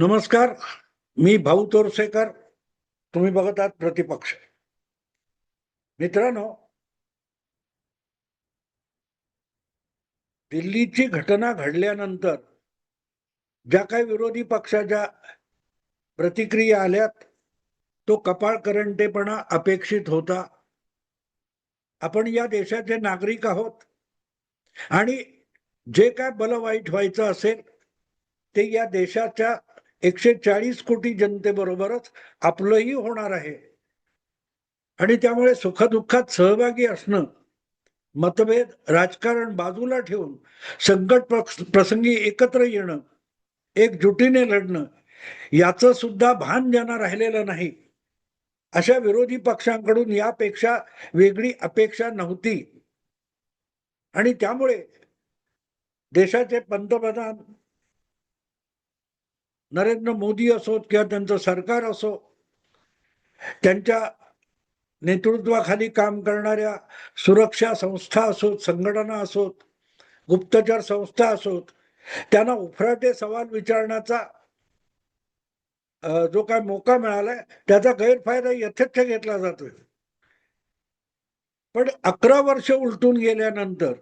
नमस्कार मी भाऊ तोरसेकर. तुम्ही बघत आहात प्रतिपक्ष. मित्रांनो दिल्लीची घटना घडल्यानंतर ज्या काही विरोधी पक्षाच्या प्रतिक्रिया आल्यात तो कपाळ करंटेपणा अपेक्षित होता. आपण या देशाचे नागरिक आहोत आणि जे काय बल वाईट व्हायचं असेल ते या देशाच्या एकशे चाळीस कोटी जनतेबरोबरच आपलंही होणार आहे. आणि त्यामुळे सुखदुःखात सहभागी असणं मतभेद राजकारण बाजूला ठेवून संकट प्रसंगी एकत्र येणं एकजुटीने लढणं याचं सुद्धा भान ज्यांना राहिलेलं नाही अशा विरोधी पक्षांकडून यापेक्षा वेगळी अपेक्षा नव्हती. आणि त्यामुळे देशाचे पंतप्रधान नरेंद्र मोदी असोत किंवा त्यांचं सरकार असो त्यांच्या नेतृत्वाखाली काम करणाऱ्या सुरक्षा संस्था असोत संघटना असोत गुप्तचर संस्था असोत त्यांना उफराटे सवाल विचारण्याचा जो काय मोका मिळालाय त्याचा गैरफायदा यथेच्छ घेतला जातोय. पण अकरा वर्ष उलटून गेल्यानंतर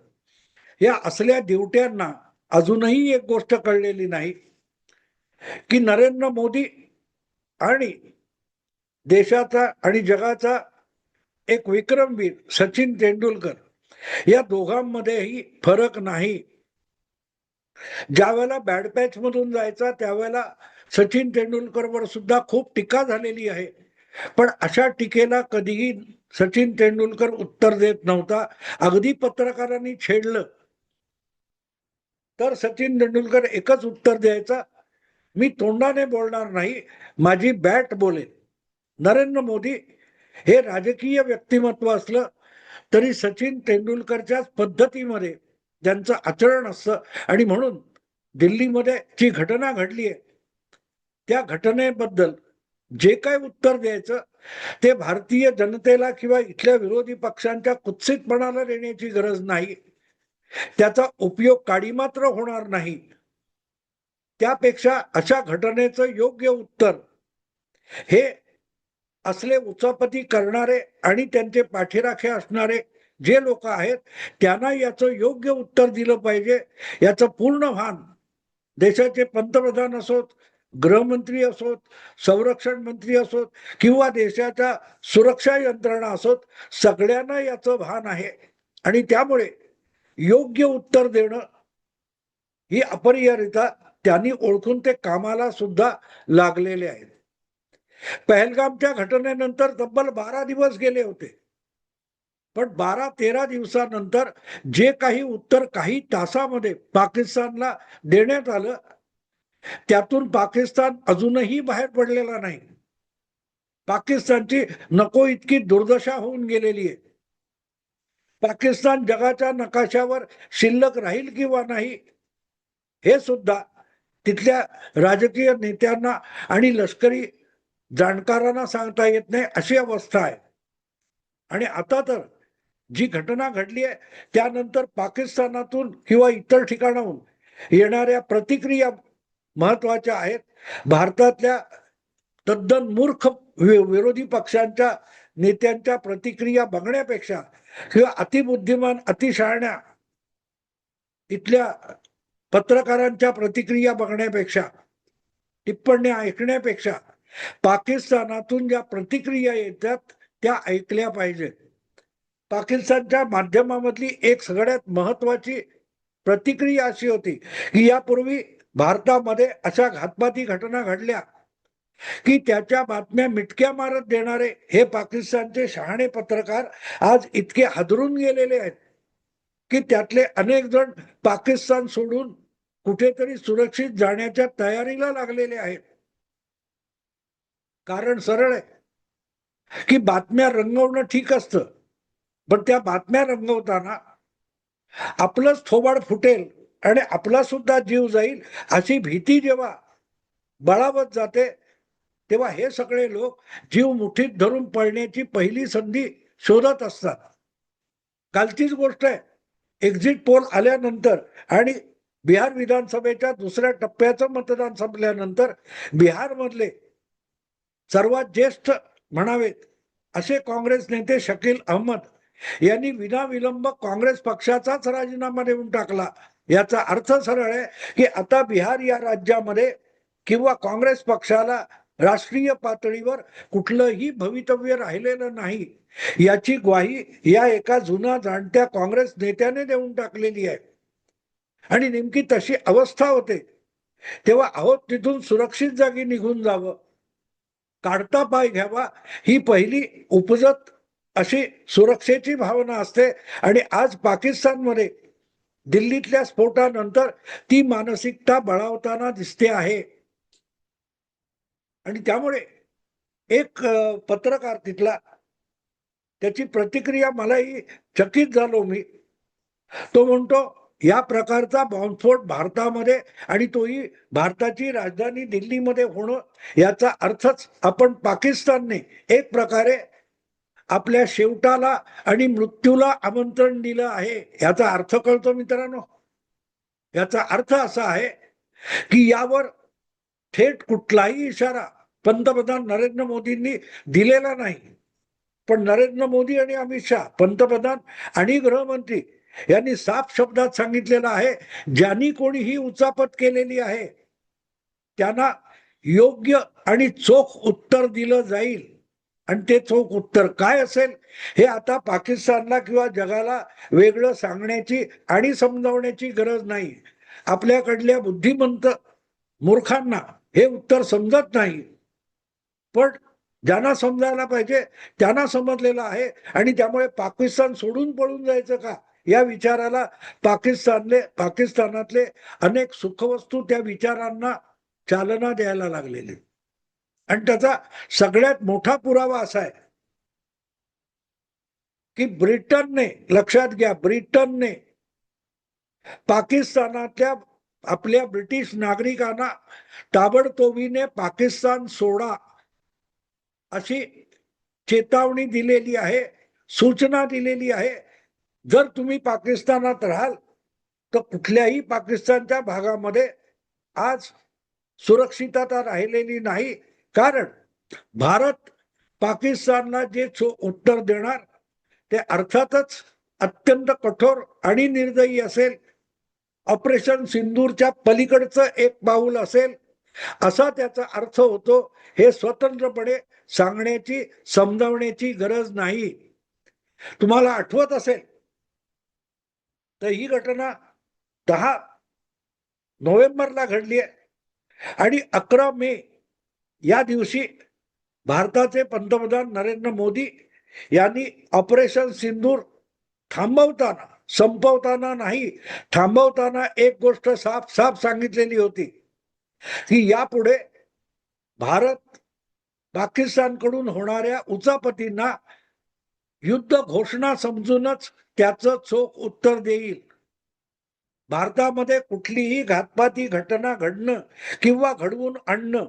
या असल्या दिवट्यांना अजूनही एक गोष्ट कळलेली नाही. की नरेंद्र मोदी आणि देशाचा आणि जगाचा एक विक्रमवीर सचिन तेंडुलकर या दोघांमध्येही फरक नाही. ज्या वेळेला बॅड पॅच मधून जायचा त्यावेळेला सचिन तेंडुलकरवर सुद्धा खूप टीका झालेली आहे. पण अशा टीकेला कधीही सचिन तेंडुलकर उत्तर देत नव्हता. अगदी पत्रकारांनी छेडलं. तर सचिन तेंडुलकर एकच उत्तर द्यायचा मी तोंडाने बोलणार नाही माझी बॅट बोलेन. नरेंद्र मोदी हे राजकीय व्यक्तिमत्व असलं तरी सचिन तेंडुलकरच्याच पद्धतीमध्ये त्यांचं आचरण असतं आणि म्हणून दिल्लीमध्ये जी घटना घडली आहे त्या घटनेबद्दल जे काय उत्तर द्यायचं ते भारतीय जनतेला किंवा इथल्या विरोधी पक्षांच्या कुत्सितपणाला देण्याची गरज नाही. त्याचा उपयोग काडी मात्र होणार नाही. त्यापेक्षा अशा घटनेचं योग्य उत्तर हे असले उचापती करणारे आणि त्यांचे पाठीराखे असणारे जे लोक आहेत त्यांना याचं योग्य उत्तर दिलं पाहिजे. याचं पूर्ण भान देशाचे पंतप्रधान असोत गृहमंत्री असोत संरक्षण मंत्री असोत किंवा देशाच्या सुरक्षा यंत्रणा असोत सगळ्यांना याचं भान आहे. आणि त्यामुळे योग्य उत्तर देणं ही अपरिहार्यता त्यांनी ओळखून ते कामाला सुद्धा लागलेले आहेत. पहलगामच्या घटनेनंतर तब्बल बारा दिवस गेले होते. पण बारा तेरा दिवसानंतर जे काही उत्तर काही तासामध्ये पाकिस्तानला देण्यात आलं त्यातून पाकिस्तान अजूनही बाहेर पडलेला नाही. पाकिस्तानची नको इतकी दुर्दशा होऊन गेलेली आहे. पाकिस्तान जगाच्या नकाशावर शिल्लक राहील किंवा नाही हे सुद्धा तिथल्या राजकीय नेत्यांना आणि लष्करी जाणकारांना सांगता येत नाही अशी अवस्था आहे. आणि आता तर जी घटना घडली आहे त्यानंतर पाकिस्तानातून किंवा इतर ठिकाणाहून येणाऱ्या प्रतिक्रिया महत्त्वाच्या आहेत. भारतातल्या तद्दन मूर्ख विरोधी पक्षांच्या नेत्यांच्या प्रतिक्रिया बघण्यापेक्षा किंवा अतिबुद्धिमान अतिशहाण्या इथल्या पत्रकारांच्या प्रतिक्रिया बघण्यापेक्षा टिप्पण्या ऐकण्यापेक्षा पाकिस्तानातून ज्या प्रतिक्रिया येतात त्या ऐकल्या पाहिजेत. पाकिस्तानच्या माध्यमामधली एक सगळ्यात महत्वाची प्रतिक्रिया अशी होती की यापूर्वी भारतामध्ये अशा घातपाती घटना घडल्या की त्याच्या बातम्या मिटक्या मारत देणारे हे पाकिस्तानचे शहाणे पत्रकार आज इतके हादरून गेलेले आहेत. की त्यातले अनेक जण पाकिस्तान सोडून कुठेतरी सुरक्षित जाण्याच्या तयारीला लागलेले आहेत. कारण सरळ आहे की बातम्या रंगवणं ठीक असतं पण त्या बातम्या रंगवताना आपलंच थोबाड फुटेल आणि आपला सुद्धा जीव जाईल अशी भीती जेव्हा बळावत जाते तेव्हा हे सगळे लोक जीव मुठीत धरून पळण्याची पहिली संधी शोधत असतात. कालचीच गोष्ट आहे एक्झिट पोल आल्यानंतर आणि बिहार विधानसभेच्या दुसऱ्या टप्प्याचं मतदान संपल्यानंतर बिहारमधले सर्वात ज्येष्ठ म्हणावेत असे काँग्रेस नेते शकील अहमद यांनी विनाविलंब काँग्रेस पक्षाचाच राजीनामा देऊन टाकला. याचा अर्थ सरळ आहे की आता बिहार या राज्यामध्ये किंवा काँग्रेस पक्षाला राष्ट्रीय पातळीवर कुठलंही भवितव्य राहिलेलं नाही. याची ग्वाही या एका जुना जाणत्या काँग्रेस नेत्याने देऊन टाकलेली आहे. आणि नेमकी तशी अवस्था होते. तेव्हा आहोत तिथून सुरक्षित जागी निघून जावं. काढता पाय घ्यावा. ही पहिली उपजत अशी सुरक्षेची भावना असते. आणि आज पाकिस्तानमध्ये दिल्लीतल्या स्फोटानंतर ती मानसिकता बळावताना दिसते आहे. आणि त्यामुळे एक पत्रकार तिथला त्याची प्रतिक्रिया मलाही चकित झालो मी. तो म्हणतो या प्रकारचा बॉम्बस्फोट भारतामध्ये आणि तोही भारताची राजधानी दिल्लीमध्ये होणं याचा अर्थच आपण पाकिस्तानने एक प्रकारे आपल्या शेवटाला आणि मृत्यूला आमंत्रण दिलं आहे. याचा अर्थ कळतो मित्रांनो. याचा अर्थ असा आहे की यावर थेट कुठलाही इशारा पंतप्रधान नरेंद्र मोदींनी दिलेला नाही. पण नरेंद्र मोदी आणि अमित शहा पंतप्रधान आणि गृहमंत्री यांनी साफ शब्दात सांगितलेलं आहे ज्यांनी कोणी ही उचापत केलेली आहे त्यांना योग्य आणि चोख उत्तर दिलं जाईल. आणि ते चोख उत्तर काय असेल हे आता पाकिस्तानला किंवा जगाला वेगळं सांगण्याची आणि समजावण्याची गरज नाही. आपल्याकडल्या बुद्धिमंत मूर्खांना हे उत्तर समजत नाही. पण ज्यांना समजायला पाहिजे त्यांना समजलेलं आहे. आणि त्यामुळे पाकिस्तान सोडून पळून जायचं का? या विचाराला पाकिस्तानले पाकिस्तानातले अनेक सुखवस्तू त्या विचारांना चालना द्यायला लागलेले. आणि त्याचा सगळ्यात मोठा पुरावा असा आहे की ब्रिटनने लक्षात घ्या ब्रिटनने पाकिस्तानातल्या आपल्या ब्रिटिश नागरिकांना ताबडतोबीने पाकिस्तान सोडा अशी चेतावणी दिलेली आहे सूचना दिलेली आहे. जर तुम्ही पाकिस्तानात राहाल तर कुठल्याही पाकिस्तानच्या भागामध्ये आज सुरक्षितता राहिलेली नाही. कारण भारत पाकिस्तानला जे चो उत्तर देणार ते अर्थातच अत्यंत कठोर आणि निर्दयी असेल. ऑपरेशन सिंदूरच्या पलीकडचं एक पाऊल असेल असा त्याचा अर्थ होतो हे स्वतंत्रपणे सांगण्याची समजावण्याची गरज नाही. तुम्हाला आठवत असेल तर ही घटना दहा नोव्हेंबरला घडली आहे. आणि अकरा मे या दिवशी भारताचे पंतप्रधान नरेंद्र मोदी यांनी ऑपरेशन सिंदूर थांबवताना संपवताना नाही थांबवताना एक गोष्ट साफ साफ सांगितलेली होती. की यापुढे भारत पाकिस्तानकडून होणाऱ्या उचापतींना युद्ध घोषणा समजूनच त्याचं चोख उत्तर देईल. भारतामध्ये कुठलीही घातपाती घटना घडणं किंवा घडवून आणणं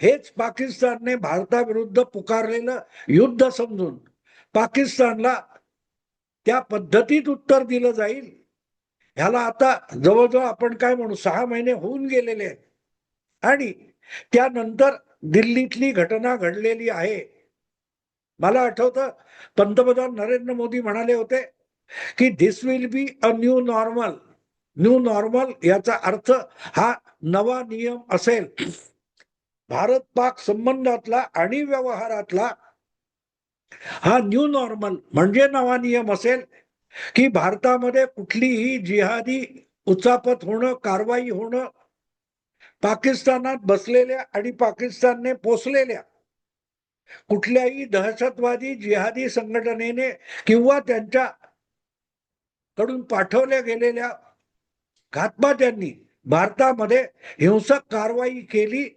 हेच पाकिस्तानने भारताविरुद्ध पुकारलेलं युद्ध समजून पाकिस्तानला त्या पद्धतीत उत्तर दिलं जाईल. ह्याला आता जवळजवळ आपण काय म्हणू सहा महिने होऊन गेलेले आहेत. आणि त्यानंतर दिल्लीतली घटना घडलेली आहे. मला आठवतं पंतप्रधान नरेंद्र मोदी म्हणाले होते की this will be a new normal new normal याचा अर्थ हा नवा नियम असेल. भारत पाक संबंधातला आणि व्यवहारातला हा न्यू नॉर्मल म्हणजे नवा नियम असेल की भारतामध्ये कुठलीही जिहादी उचापत होणं कारवाई होणं पाकिस्तानात बसलेल्या आणि पाकिस्तानने पोचलेल्या कुठल्याही दहशतवादी जिहादी संघटनेने किंवा त्यांच्या कडून पाठवल्या गेलेल्या घातपात्यांनी भारतामध्ये हिंसक कारवाई केली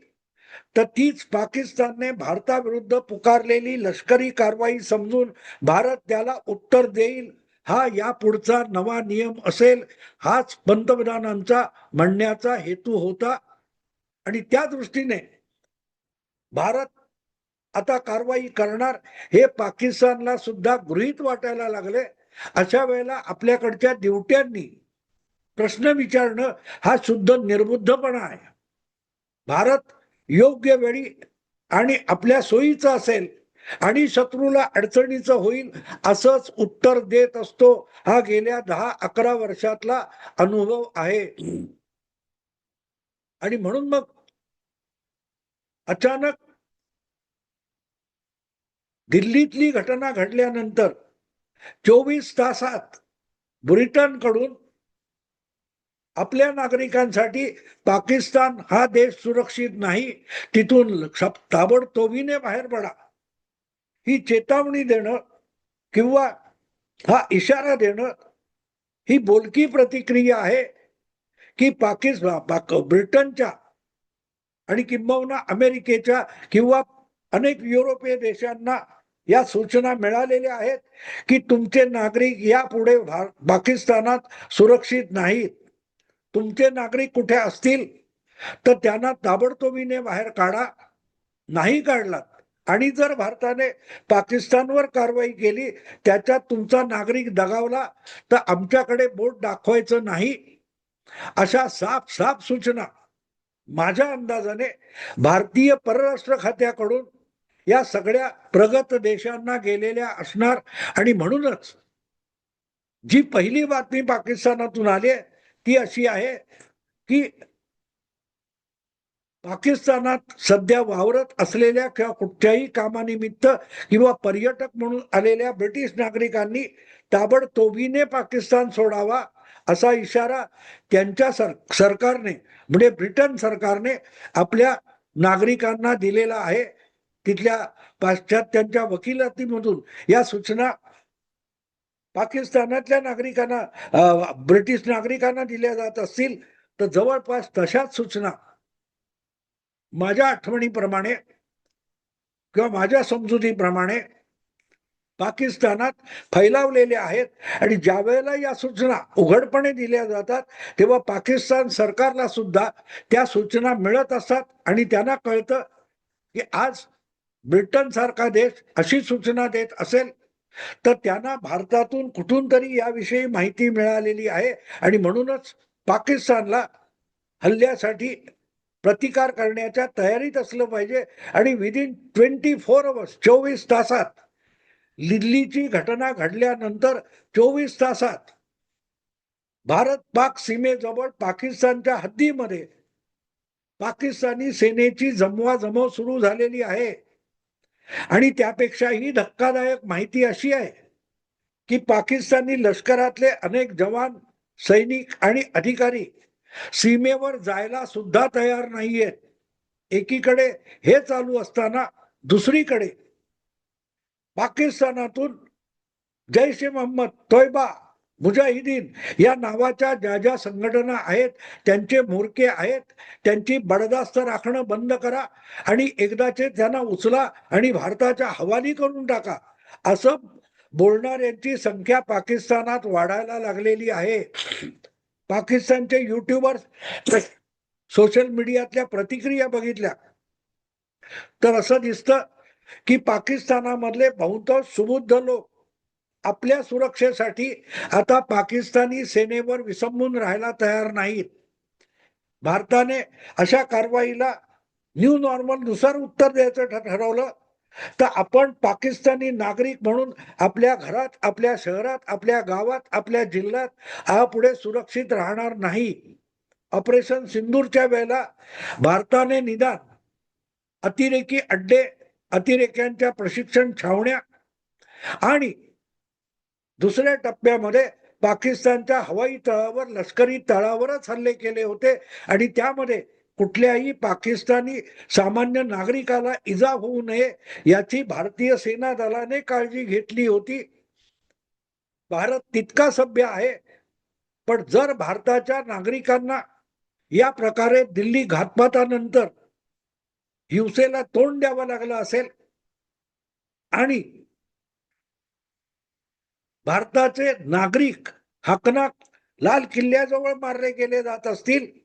तर तीच पाकिस्तानने भारताविरुद्ध पुकारलेली लष्करी कारवाई समजून भारत त्याला उत्तर देईल हा या पुढचा नवा नियम असेल हाच पंतप्रधानांचा म्हणण्याचा हेतू होता. आणि त्या दृष्टीने भारत आता कारवाई करणार हे पाकिस्तानला सुद्धा गृहीत वाटायला लागले. अशा वेळेला आपल्याकडच्या दिवट्यांनी प्रश्न विचारणं हा शुद्ध निर्बुद्धपणा आहे. भारत योग्य वेळी आणि आपल्या सोयीचं असेल आणि शत्रूला अडचणीचं होईल असंच उत्तर देत असतो हा गेल्या दहा अकरा वर्षातला अनुभव आहे. आणि म्हणून मग अचानक दिल्लीतली घटना घडल्यानंतर चोवीस तासात ब्रिटनकडून आपल्या नागरिकांसाठी पाकिस्तान हा देश सुरक्षित नाही तिथून ताबडतोबीने बाहेर पडा. ही चेतावणी देणं किंवा हा इशारा देणं ही बोलकी प्रतिक्रिया आहे. की पाकिस्तान पाक ब्रिटनच्या आणि किंबहुना अमेरिकेच्या किंवा अनेक युरोपीय देशांना या सूचना मिळालेल्या आहेत की तुमचे नागरिक यापुढे भा- पाकिस्तानात सुरक्षित नाहीत. तुमचे नागरिक कुठे असतील? तर त्यांना ताबडतोबीने बाहेर काढा. नाही काढलात. आणि जर भारताने पाकिस्तानवर कारवाई केली त्याच्यात तुमचा नागरिक दगावला तर आमच्याकडे बोट दाखवायचं नाही. अशा साफ साफ सूचना माझ्या अंदाजाने भारतीय परराष्ट्र खात्याकडून या सगळ्या प्रगत देशांना गेलेल्या असणार. आणि म्हणूनच जी पहिली बातमी पाकिस्तानातून आली ती अशी आहे की पाकिस्तानात सध्या वावरत असलेल्या किंवा कुठच्याही कामानिमित्त किंवा पर्यटक म्हणून आलेल्या ब्रिटिश नागरिकांनी ताबडतोबीने पाकिस्तान सोडावा. असा इशारा त्यांच्या सर सरकारने म्हणजे ब्रिटन सरकारने आपल्या नागरिकांना दिलेला आहे. तिथल्या पाश्चात्यांच्या वकिलातीमधून या सूचना पाकिस्तानातल्या नागरिकांना ब्रिटिश नागरिकांना दिल्या जात असतील तर जवळपास तशाच सूचना माझ्या आठवणीप्रमाणे किंवा माझ्या समजुतीप्रमाणे पाकिस्तानात फैलावलेले आहेत. आणि ज्या वेळेला या सूचना उघडपणे दिल्या जातात तेव्हा पाकिस्तान सरकारला सुद्धा त्या सूचना मिळत असतात. आणि त्यांना कळतं की आज ब्रिटन सारखा देश अशी सूचना देत असेल तर त्यांना भारतातून कुठून तरी याविषयी माहिती मिळालेली आहे. आणि म्हणूनच पाकिस्तानला हल्ल्यासाठी प्रतिकार करण्याच्या तयारीत असलं पाहिजे. आणि विदिन ट्वेंटी फोर अवर्स चोवीस तासात दिल्लीची घटना घडल्यानंतर चोवीस तासात भारत पाक सीमेजवळ पाकिस्तानच्या हद्दीमध्ये पाकिस्तानी सेनेची जमवाजमव सुरू झालेली आहे. आणि त्यापेक्षाही धक्कादायक माहिती अशी आहे की पाकिस्तानी लष्करातले अनेक जवान सैनिक आणि अधिकारी सीमेवर जायला सुद्धा तयार नाहीयेत. एकीकडे हे चालू असताना दुसरीकडे पाकिस्तानातून जैश ए मोहम्मद तोयबा मुजाहिदीन या नावाच्या ज्या ज्या संघटना आहेत त्यांचे मोरके आहेत त्यांची बडदास्त राखणं बंद करा आणि एकदाचे त्यांना उचला आणि भारताच्या हवाली करून टाका. असं बोलणाऱ्यांची संख्या पाकिस्तानात वाढायला लागलेली आहे. पाकिस्तानचे युट्यूबर्स सोशल मीडियातल्या प्रतिक्रिया बघितल्या. तर असं दिसतं की पाकिस्तानामधले बहुतांश सुबुद्ध लोक आपल्या सुरक्षेसाठी आता पाकिस्तानी सेनेवर विसंबून राहायला तयार नाहीत. भारताने अशा कारवाईला न्यू नॉर्मलनुसार उत्तर द्यायचं ठरवलं. तर आपण पाकिस्तानी नागरिक म्हणून आपल्या घरात आपल्या शहरात आपल्या गावात आपल्या जिल्ह्यात पुढे सुरक्षित राहणार नाही. ऑपरेशन सिंदूरच्या वेळेला भारताने निदान अतिरेकी अड्डे अतिरेक्यांच्या प्रशिक्षण छावण्या. आणि दुसऱ्या टप्प्यामध्ये पाकिस्तानच्या हवाई तळावर लष्करी तळावरच हल्ले केले होते. आणि त्यामध्ये कुठल्याही पाकिस्तानी सामान्य नागरिकाला इजा होऊ नये याची भारतीय सेना दलाने काळजी घेतली होती. भारत तितका सभ्य आहे पण जर भारताच्या नागरिकांना या प्रकारे दिल्ली घातपातानंतर हिंसेला तोंड द्यावं लागलं असेल आणि भारताचे नागरिक हकनाक लाल किल्ल्याजवळ मारले गेले जात असतील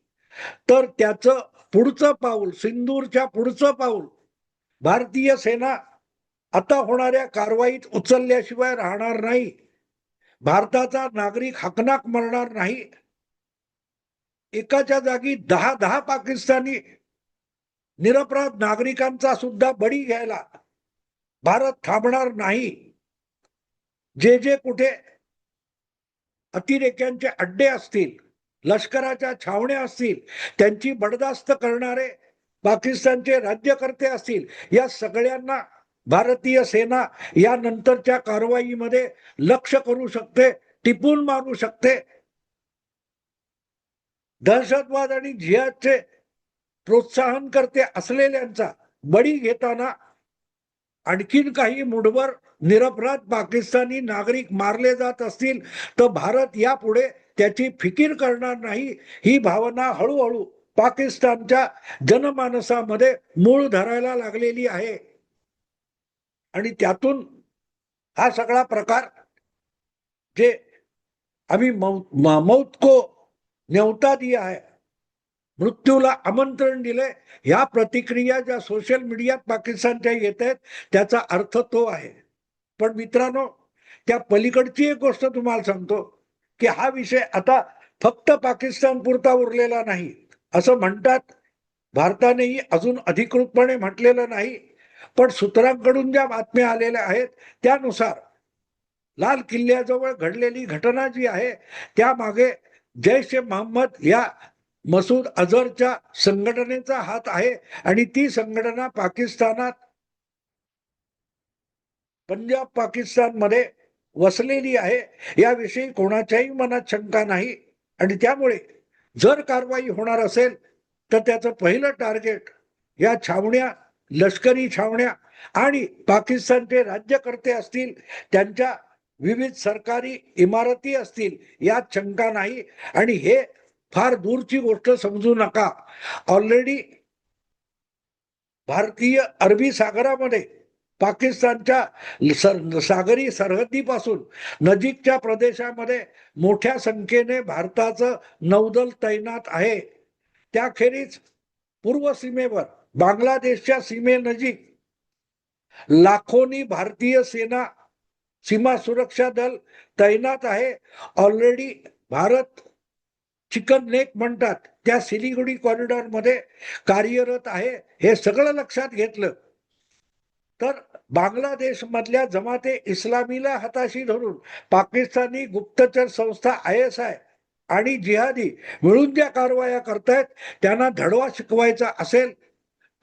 तर त्याचं पुढचं पाऊल सिंदूरच्या पुढचं पाऊल भारतीय सेना आता होणाऱ्या कारवाईत उचलल्याशिवाय राहणार नाही. भारताचा नागरिक हकनाक मरणार नाही. एकाच्या जागी दहा दहा पाकिस्तानी निरपराध नागरिकांचा सुद्धा बळी घ्यायला भारत थांबणार नाही. जे जे कुठे अतिरेक्यांचे अड्डे असतील लष्कराच्या छावण्या असतील त्यांची बडदास्त करणारे पाकिस्तानचे राज्यकर्ते असतील या सगळ्यांना भारतीय सेना या नंतरच्या कारवाईमध्ये लक्ष करू शकते टिपून मारू शकते. दहशतवाद आणि जिहादचे प्रोत्साहन करते असलेल्यांचा बळी घेताना आणखीन काही मुठभर निरपराध पाकिस्तानी नागरिक मारले जात असतील तर भारत यापुढे त्याची फिकीर करणार नाही ही भावना हळूहळू पाकिस्तानच्या जनमानसामध्ये मूळ धरायला लागलेली आहे. आणि त्यातून हा सगळा प्रकार जे आम्ही मौ- मौत को न्यवता दिया आहे. मृत्यूला आमंत्रण दिले या प्रतिक्रिया ज्या सोशल मीडियात पाकिस्तानच्या येत आहेत त्याचा अर्थ तो आहे. पण मित्रांनो त्या पलीकडची एक गोष्ट तुम्हाला सांगतो की हा विषय आता फक्त पाकिस्तान पुरता उरलेला नाही. असं म्हणतात भारतानेही अजून अधिकृतपणे म्हटलेलं नाही पण सूत्रांकडून ज्या बातम्या आलेल्या आहेत त्यानुसार लाल किल्ल्याजवळ घडलेली घटना जी आहे त्यामागे जैश ए मोहम्मद या मसूद अझरच्या संघटनेचा हात आहे आणि ती संघटना पाकिस्तानात पंजाब पाकिस्तानमध्ये वसलेली आहे. याविषयी कोणाच्याही मनात शंका नाही आणि त्यामुळे जर कारवाई होणार असेल तर त्याचं पहिलं टार्गेट या छावण्या लष्करी छावण्या आणि पाकिस्तानचे राज्यकर्ते असतील त्यांच्या विविध सरकारी इमारती असतील यात शंका नाही. आणि हे फार दूरची गोष्ट समजू नका. ऑलरेडी भारतीय अरबी सागरामध्ये पाकिस्तानच्या सर सागरी सरहद्दीपासून नजीकच्या प्रदेशामध्ये मोठ्या संख्येने भारताचं नौदल तैनात आहे. त्याखेरीज पूर्व सीमेवर बांगलादेशच्या सीमेनजीक लाखोनी भारतीय सेना सीमा सुरक्षा दल तैनात आहे. ऑलरेडी भारत चिकन नेक म्हणतात. त्या सिलिगुडी कॉरिडॉरमध्ये कार्यरत आहे. हे सगळं लक्षात घेतलं. तर बांगलादेश मधल्या जमाते इस्लामीला हाताशी धरून पाकिस्तानी गुप्तचर संस्था आय एस आय आणि जिहादी मिळून ज्या कारवाया करतायत त्यांना धडवा शिकवायचा असेल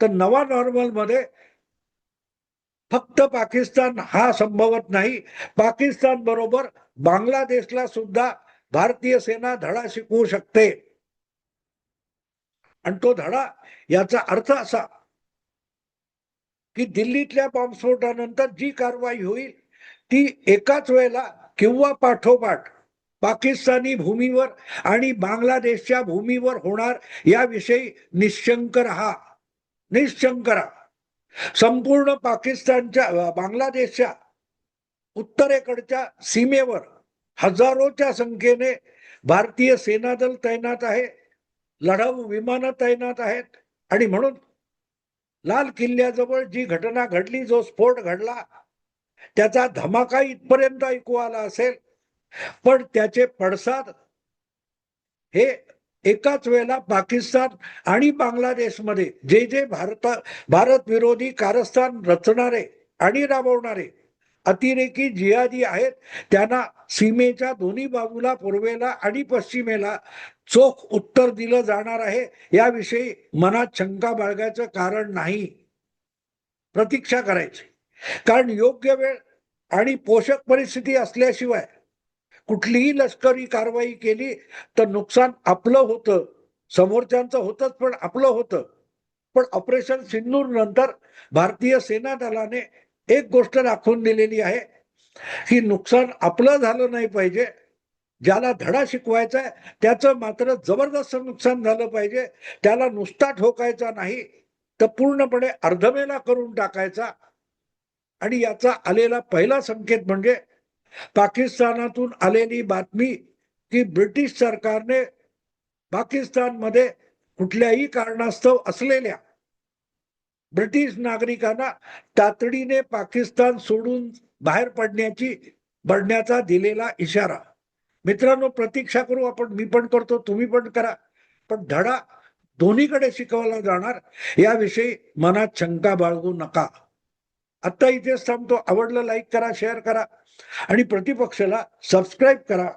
तर नवा नॉर्मलमध्ये फक्त पाकिस्तान हा संभवत नाही. पाकिस्तान बरोबर बांगलादेशला सुद्धा भारतीय सेना धडा शिकवू शकते. आणि तो धडा याचा अर्थ असा की दिल्लीतल्या बॉम्बस्फोटानंतर जी कारवाई होईल ती एकाच वेळेला किंवा पाठोपाठ पाकिस्तानी भूमीवर आणि बांगलादेशच्या भूमीवर होणार याविषयी निश्चंक राहा. निश्चंक राहा. संपूर्ण पाकिस्तानच्या बांगलादेशच्या उत्तरेकडच्या सीमेवर हजारोच्या संख्येने भारतीय सेनादल तैनात आहे लढाऊ विमानं तैनात आहेत. आणि म्हणून लाल किल्ल्याजवळ जी घटना घडली जो स्फोट घडला त्याचा धमाका इथपर्यंत ऐकू आला असेल. पण त्याचे पडसाद हे एकाच वेळेला पाकिस्तान आणि बांगलादेशमध्ये जे जे भारत भारत विरोधी कारस्थान रचणारे आणि राबवणारे अतिरेकी जिहादी आहेत. त्यांना सीमेच्या दोन्ही बाजूला पूर्वेला आणि पश्चिमेला चोख उत्तर दिलं जाणार आहे. याविषयी मनात शंका बाळगायचं कारण नाही. प्रतीक्षा करायची. कारण योग्य वेळ आणि पोषक परिस्थिती असल्याशिवाय कुठलीही लष्करी कारवाई केली तर नुकसान आपलं होतं. समोरच्यांचं होतंच पण आपलं होतं. पण ऑपरेशन सिंदूर नंतर भारतीय सेना दलाने एक गोष्ट दाखवून दिलेली आहे की नुकसान आपलं झालं नाही पाहिजे. ज्याला धडा शिकवायचा आहे त्याचं मात्र जबरदस्त नुकसान झालं पाहिजे. त्याला नुसता ठोकायचा नाही तर पूर्णपणे अर्धमेला करून टाकायचा. आणि याचा आलेला पहिला संकेत म्हणजे पाकिस्तानातून आलेली बातमी की ब्रिटिश सरकारने पाकिस्तानमध्ये कुठल्याही कारणास्तव असलेल्या ब्रिटिश नागरिकांना तातडीने पाकिस्तान सोडून बाहेर पडण्याची पडण्याचा दिलेला इशारा. मित्रांनो प्रतीक्षा करू आपण मी पण करतो तुम्ही पण करा. पण धडा दोन्हीकडे शिकवला जाणार याविषयी मनात शंका बाळगू नका. आत्ता इथेच थांबतो. आवडलं लाईक करा शेअर करा. आणि प्रतिपक्षाला सबस्क्राईब करा.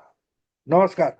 नमस्कार.